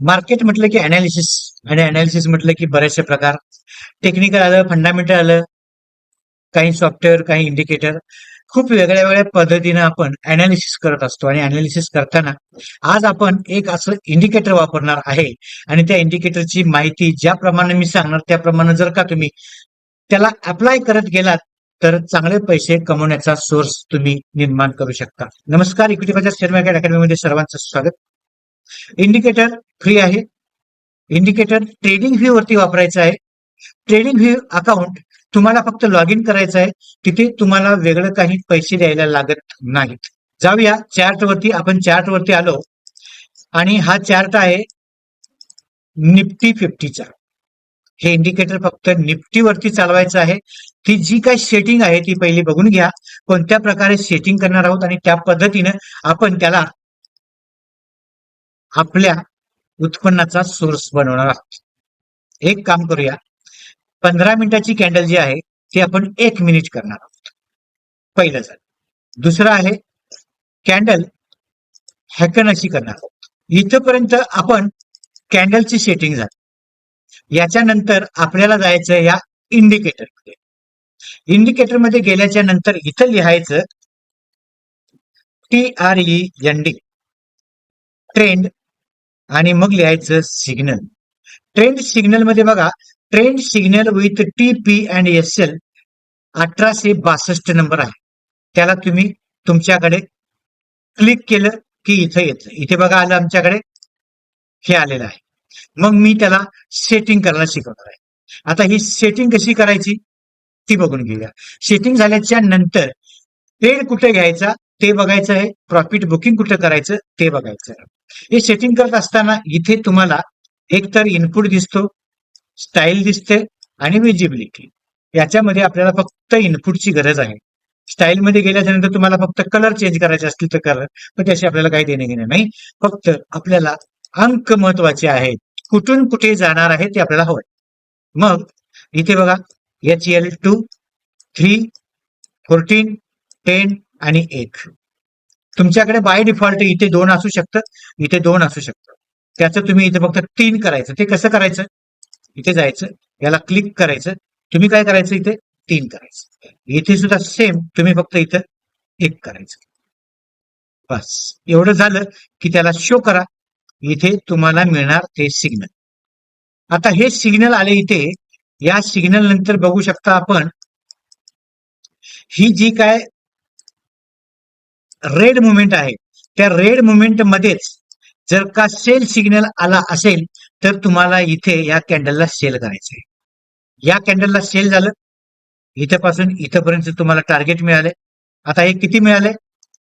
Market म्हटलं की analysis आणि अनालिसिस म्हटलं की बरेचसे प्रकार. टेक्निकल आलं फंडामेंटल आलं काही सॉफ्टवेअर काही इंडिकेटर खूप वेगळ्या वेगळ्या पद्धतीनं आपण अनालिसिस करत असतो. आणि अनालिसिस करताना आज आपण एक असं इंडिकेटर वापरणार आहे. आणि त्या इंडिकेटरची माहिती ज्याप्रमाणे मी सांगणार त्याप्रमाणे जर का तुम्ही त्याला अप्लाय करत गेलात तर चांगले पैसे कमवण्याचा सोर्स तुम्ही निर्माण करू शकता. नमस्कार इक्विटी बाजार शेअर मार्केट अकॅडमीमध्ये सर्वांचं स्वागत. इंडिकेटर फ्री आहे. इंडिकेटर ट्रेडिंग व्ह्यू वरती वापरायचं आहे. ट्रेडिंग व्ह्यू अकाउंट तुम्हाला फक्त लॉग इन करायचं आहे. तिथे तुम्हाला वेगळं काही पैसे द्यायला लागत नाहीत. जाऊया चार्ट वरती आपण चार्ट वरती आलो. आणि हा चार्ट आहे निफ्टी फिफ्टीचा. हे इंडिकेटर फक्त निफ्टी वरती चालवायचं आहे. ती जी काही सेटिंग आहे ती पहिली बघून घ्या. कोणत्या प्रकारे सेटिंग करणार आहोत आणि त्या पद्धतीनं आपण त्याला आपल्या उत्पन्नाचा सोर्स बनवणार आहोत. एक काम करूया. पंधरा मिनिटाची कॅन्डल जी आहे ती आपण एक मिनिट करणार आहोत. पहिलं झालं. दुसरं आहे कॅन्डल हॅकन अशी करणार आहोत. इथपर्यंत आपण कॅन्डलची सेटिंग झाली. याच्यानंतर आपल्याला जायचं या इंडिकेटरमध्ये. इंडिकेटरमध्ये गेल्याच्यानंतर इथं लिहायचं T R E N D trend आणि मग लिहायचं सिग्नल ट्रेंड सिग्नलमध्ये बघा trend signal with T P and S L अठराशे बासष्ट नंबर आहे. त्याला तुम्ही तुमच्याकडे क्लिक केलं की इथं येतं. इथे बघा आलं आमच्याकडे हे आलेलं आहे. मग मी त्याला सेटिंग करायला शिकवणार आहे. आता ही सेटिंग कशी करायची? ती बघून घेऊया. सेटिंग झाल्याच्यानंतर ट्रेड कुठे घ्यायचा? ते बघायचं आहे. प्रॉफिट बुकिंग कुठे करायचं? ते बघायचं आहे. हे सेटिंग करत असताना इथे तुम्हाला एकतर इनपुट दिसतो स्टाईल दिसते आणि विजिबिलिटी याच्यामध्ये आपल्याला फक्त इनपुटची गरज आहे. स्टाईल मध्ये गेल्याच्यानंतर तुम्हाला फक्त कलर चेंज करायचे असतील तर कलर पण त्याशी आपल्याला काही देणे घेणे नाही. फक्त आपल्याला अंक महत्त्वाचे आहेत. कुठून कुठे जाणार आहे ते आपल्याला हवं मग इथे बघा H L two three fourteen ten आणि एक. तुमच्याकडे बाय डिफॉल्ट इथे दोन असू शकतं इथे दोन असू शकतं त्याचं तुम्ही इथे फक्त तीन करायचं. ते कसं करायचं? इथे जायचं याला क्लिक करायचं. तुम्ही काय करायचं इथे? तीन करायचं. इथे सुद्धा सेम तुम्ही फक्त इथं एक करायचं. बस. एवढं झालं की त्याला शो करा. इथे तुम्हाला मिळणार ते सिग्नल आता हे सिग्नल आले इथे. या सिग्नल नंतर बघू शकता आपण. ही जी काय रेड मुवमेंट आहे. त्या रेड मुवमेंट मध्येच जर का सेल सिग्नल आला असेल तर तुम्हाला इथे या कॅन्डलला सेल करायचंय. या कॅन्डलला सेल झालं इथंपासून इथपर्यंत तुम्हाला टार्गेट मिळाले. आता हे किती मिळाले?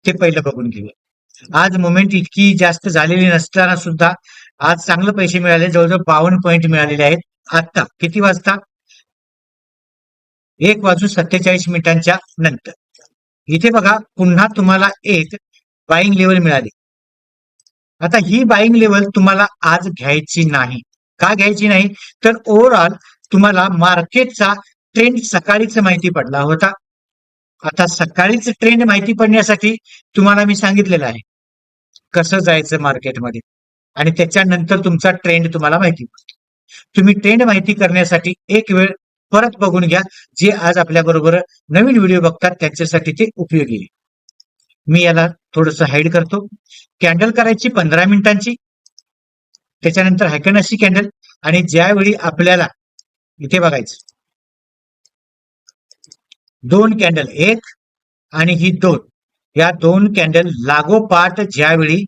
ते पहिलं बघून घेऊया. आज मुवमेंट इतकी जास्त झालेली नसताना सुद्धा आज चांगले पैसे मिळाले. जवळजवळ बावन्न पॉईंट मिळालेले आहेत. आत्ता किती वाजता? एक वाजून सत्तेचाळीस मिनिटांच्या नंतर. इथे बघा पुन्हा तुम्हाला एक बाईंग लेवल मिळाली. आता ही बाईंग लेवल तुम्हाला आज घ्यायची नाही. का घ्यायची नाही? तर ओव्हरऑल तुम्हाला मार्केटचा ट्रेंड सकाळीच माहिती पडला होता. आता सकाळीच ट्रेंड माहिती पडण्यासाठी तुम्हाला मी सांगितलेलं आहे. कसं जायचं मार्केटमध्ये आणि त्याच्यानंतर तुमचा ट्रेंड तुम्हाला माहिती पडतो. तुम्ही ट्रेंड माहिती करण्यासाठी एक वेळ परत बघून घ्या जे आज आपल्या बरोबर नवीन व्हिडिओ बघतात त्यांच्यासाठी ते उपयोगी आहे. मी याला थोडस हाईड करतो. कॅन्डल करायची पंधरा मिनिटांची. त्याच्यानंतर हॅकन अशी कॅन्डल आणि ज्यावेळी आपल्याला इथे बघायचं. दोन कॅन्डल एक आणि ही दोन. या दोन कॅन्डल लागोपाठ ज्यावेळी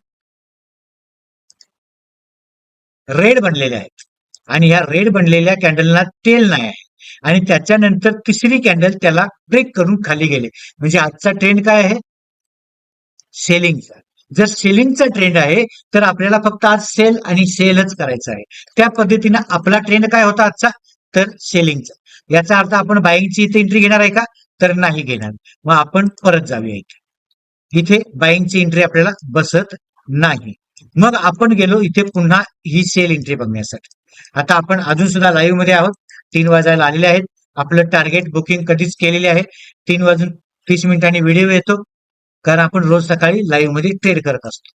रेड बनलेल्या आहेत. आणि या रेड बनलेल्या कॅन्डलना तेल नाही आहे. आणि त्याच्यानंतर तिसरी कॅन्डल त्याला ब्रेक करून खाली गेले. म्हणजे आजचा ट्रेंड काय आहे? सेलिंगचा जर सेलिंगचा ट्रेंड आहे तर आपल्याला फक्त आज सेल आणि सेलच करायचं आहे. त्या पद्धतीनं आपला ट्रेंड काय होता आजचा? तर सेलिंगचा याचा अर्थ आपण बाईंगची इथे एंट्री घेणार आहे का? तर नाही घेणार. मग आपण परत जाऊया इथे. इथे बाईंगची एंट्री आपल्याला बसत नाही. मग आपण गेलो इथे पुन्हा ही सेल एंट्री बघण्यासाठी. आता आपण अजून सुद्धा लाईव्हमध्ये आहोत. तीन वाजायला आलेले आहेत. आपलं टार्गेट बुकिंग कधीच केलेले आहे. तीन वाजून तीस मिनिटांनी व्हिडिओ येतो. कारण आपण रोज सकाळी लाईव्हमध्ये ट्रेड करत असतो.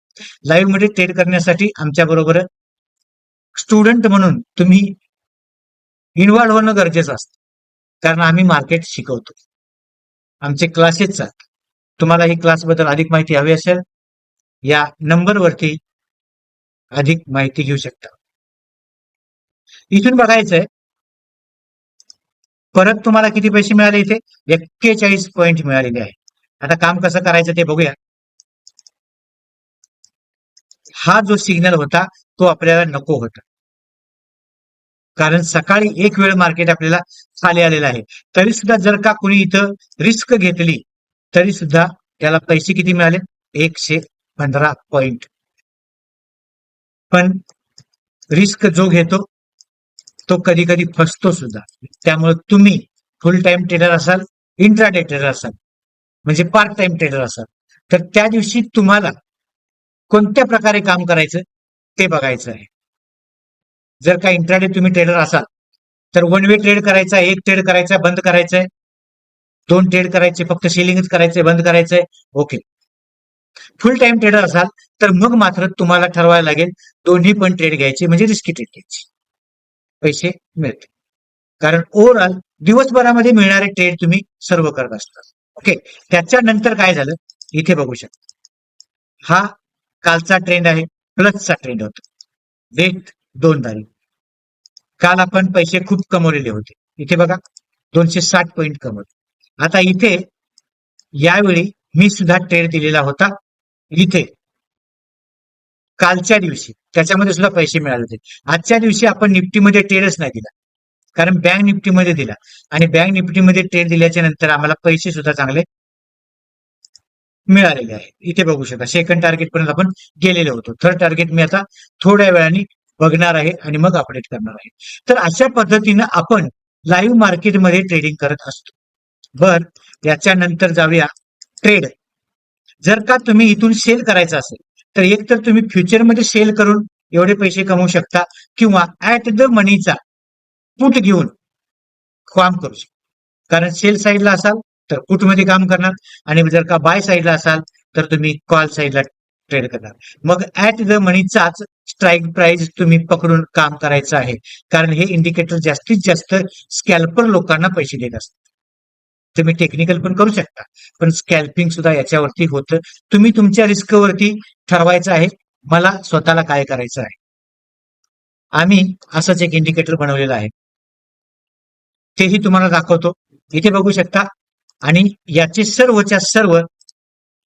लाईव्हमध्ये ट्रेड करण्यासाठी आमच्या बरोबर स्टुडंट म्हणून तुम्ही इन्व्हॉल्व्ह होणं गरजेचं असतं. कारण आम्ही मार्केट शिकवतो. आमचे क्लासेस चालतात तुम्हाला ही क्लासबद्दल अधिक माहिती हवी असेल या नंबरवरती अधिक माहिती घेऊ शकता. इथून बघायचंय परत तुम्हाला किती पैसे मिळाले इथे? एक्केचाळीस पॉईंट मिळालेले आहे. आता काम कसं करायचं ते बघूया. हा जो सिग्नल होता तो आपल्याला नको होता. कारण सकाळी एक वेळ मार्केट आपल्याला खाली आलेलं आहे. तरी सुद्धा जर का कुणी इथं रिस्क घेतली तरी सुद्धा त्याला पैसे किती मिळाले? एकशे पंधरा पॉइंट पण रिस्क जो घेतो तो कधी कधी फसतो सुद्धा. त्यामुळे तुम्ही फुल टाइम ट्रेडर असाल इंट्राडे ट्रेडर असाल म्हणजे पार्ट टाइम ट्रेडर असाल तर त्या दिवशी तुम्हाला कोणत्या प्रकारे काम करायचं ते बघायचं आहे. जर का इंट्राडे तुम्ही ट्रेडर असाल तर वन वे ट्रेड करायचा एक ट्रेड करायचा बंद करायचंय दोन ट्रेड करायचे फक्त सेलिंगच करायचंय बंद करायचंय ओके फुल टाइम ट्रेडर असाल तर मग मात्र तुम्हाला ठरवायला लागेल दोन्ही पण ट्रेड घ्यायचे म्हणजे रिस्की ट्रेड घ्यायची. पैसे मिळते कारण ओव्हरऑल दिवसभरामध्ये मिळणारे ट्रेड तुम्ही सर्व करत असतात ओके त्याच्यानंतर काय झालं? इथे बघू शकता. हा कालचा ट्रेंड आहे प्लसचा ट्रेंड होता. डेट दोन तारीख काल आपण पैसे खूप कमवलेले होते. इथे बघा दोनशे साठ पॉईंट कमवले. आता इथे यावेळी मी सुद्धा ट्रेड दिलेला होता. इथे कालच्या दिवशी त्याच्यामध्ये सुद्धा पैसे मिळाले होते. आजच्या दिवशी आपण निफ्टीमध्ये टेलच नाही दिला. कारण बँक निफ्टीमध्ये दिला. आणि बँक निफ्टीमध्ये टेल दिल्याच्या नंतर आम्हाला पैसे सुद्धा चांगले मिळालेले आहे इथे बघू शकता सेकंड टार्गेट पर्यंत आपण गेलेलो होतो. थर्ड टार्गेट मी आता थोड्या वेळाने बघणार आहे आणि मग अपडेट करणार आहे. तर अशा पद्धतीनं आपण लाईव्ह मार्केटमध्ये ट्रेडिंग करत असतो. बर याच्यानंतर जाऊया ट्रेड जर का तुम्ही इथून सेल करायचं असेल तर एक तर तुम्ही फ्युचरमध्ये सेल करून एवढे पैसे कमवू शकता किंवा ऍट द मनीचा पुट घेऊन काम करू शकता. कारण सेल साईडला असाल तर पुटमध्ये काम करणार? आणि जर का बाय साईडला असाल तर तुम्ही कॉल साईडला ट्रेड करणार. मग ऍट द मनीचाच स्ट्राईक प्राइस तुम्ही पकडून काम करायचं आहे. कारण हे इंडिकेटर जास्तीत जास्त स्कॅल्पर लोकांना पैसे देत असतात. तुम्ही टेक्निकल पण करू शकता. पण स्कॅल्पिंग सुद्धा याच्यावरती होतं. तुम्ही तुमच्या रिस्कवरती ठरवायचं आहे. मला स्वतःला काय करायचं आहे? आम्ही असंच एक इंडिकेटर बनवलेलं आहे. तेही तुम्हाला दाखवतो. इथे बघू शकता. आणि याचे सर्वच्या सर्व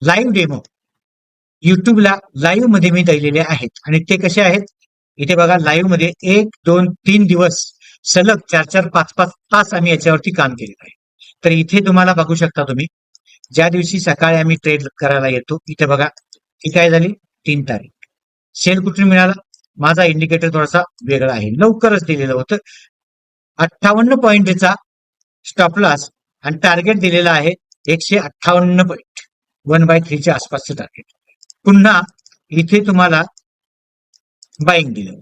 लाईव्ह डेमो युट्यूबला लाईव्हमध्ये मी दिलेले आहेत. आणि ते कसे आहेत? इथे बघा लाईव्हमध्ये एक दोन तीन दिवस सलग चार चार पाच पाच तास आम्ही याच्यावरती काम केलेलं आहे. तर इथे तुम्हाला बघू शकता तुम्ही. ज्या दिवशी सकाळी आम्ही ट्रेड करायला येतो इथे बघा ही काय झाली? तीन तारीख. सेल कुठून मिळाला? माझा इंडिकेटर थोडासा वेगळा आहे. लवकरच दिलेलं होतं. अठ्ठावन्न पॉईंटचा स्टॉप लॉस आणि टार्गेट दिलेला आहे एकशे अठ्ठावन्न पॉईंट वन बाय थ्रीच्या आसपासचं टार्गेट पुन्हा इथे तुम्हाला बाईंग दिलं.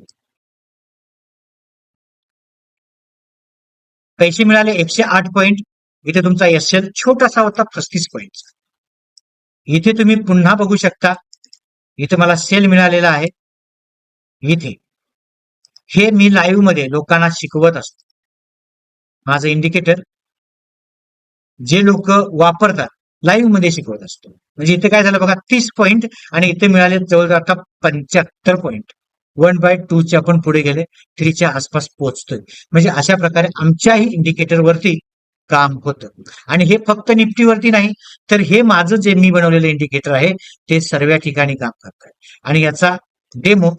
पैसे मिळाले एकशे आठ पॉईंट इथे तुमचा एस एल छोटासा होता पस्तीस पॉईंट इथे तुम्ही पुन्हा बघू शकता इथे मला सेल मिळालेला आहे. इथे. हे मी लाईव्हमध्ये लोकांना शिकवत असतो. माझं इंडिकेटर जे लोक वापरतात लाईव्हमध्ये शिकवत असतो. म्हणजे इथे काय झालं बघा तीस पॉईंट आणि इथे मिळाले जवळजवळ आता पंच्याहत्तर पॉईंट वन बाय टू चे आपण पुढे गेले थ्रीच्या आसपास पोहोचतोय. म्हणजे अशा प्रकारे आमच्याही इंडिकेटरवरती काम होतं. आणि हे फक्त निफ्टीवरती नाही तर हे माझं जे मी बनवलेलं इंडिकेटर आहे ते सर्व ठिकाणी काम करत आहे आणि याचा डेमो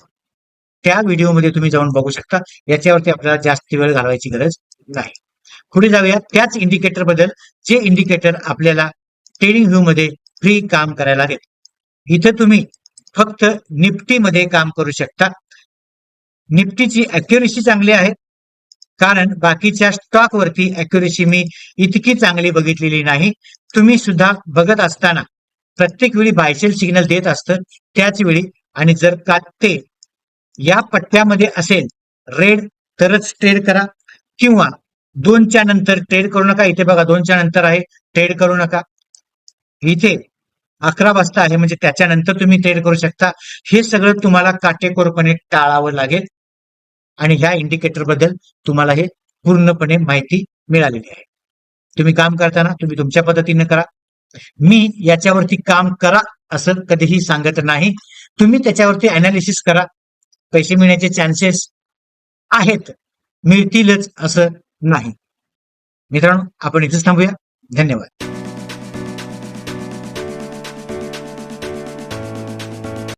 त्या व्हिडिओमध्ये तुम्ही जाऊन बघू शकता. याच्यावरती आपल्याला जास्त वेळ घालवायची गरज नाही. पुढे जाऊया. त्याच इंडिकेटरबद्दल जे इंडिकेटर आपल्याला ट्रेडिंग व्ह्यू मध्ये फ्री काम करायला लागेल. इथे तुम्ही फक्त निफ्टीमध्ये काम करू शकता. निफ्टीची अॅक्युरेसी चांगली आहे. कारण बाकीच्या स्टॉक वरती अॅक्युरेसी मी इतकी चांगली बघितलेली नाही. तुम्ही सुद्धा बघत असताना प्रत्येक वेळी बायसेल सिग्नल देत असतं त्याच वेळी आणि जर का ते या पट्ट्यामध्ये असेल रेड तरच ट्रेड करा. किंवा दोनच्या नंतर ट्रेड करू नका. इथे बघा दोनच्या नंतर आहे ट्रेड करू नका. इथे अकरा वाजता आहे म्हणजे त्याच्यानंतर तुम्ही ट्रेड करू शकता. हे सगळं तुम्हाला काटेकोरपणे टाळावं लागेल. आणि ह्या इंडिकेटरबद्दल तुम्हाला हे पूर्णपणे माहिती मिळालेली आहे. तुम्ही काम करताना तुम्ही तुमच्या पद्धतीने करा. मी याच्यावरती काम करा असं कधीही सांगत नाही. तुम्ही त्याच्यावरती अनालिसिस करा. पैसे मिळण्याचे चान्सेस आहेत मिळतीलच असं नाही. मित्रांनो आपण इथेच थांबूया. धन्यवाद.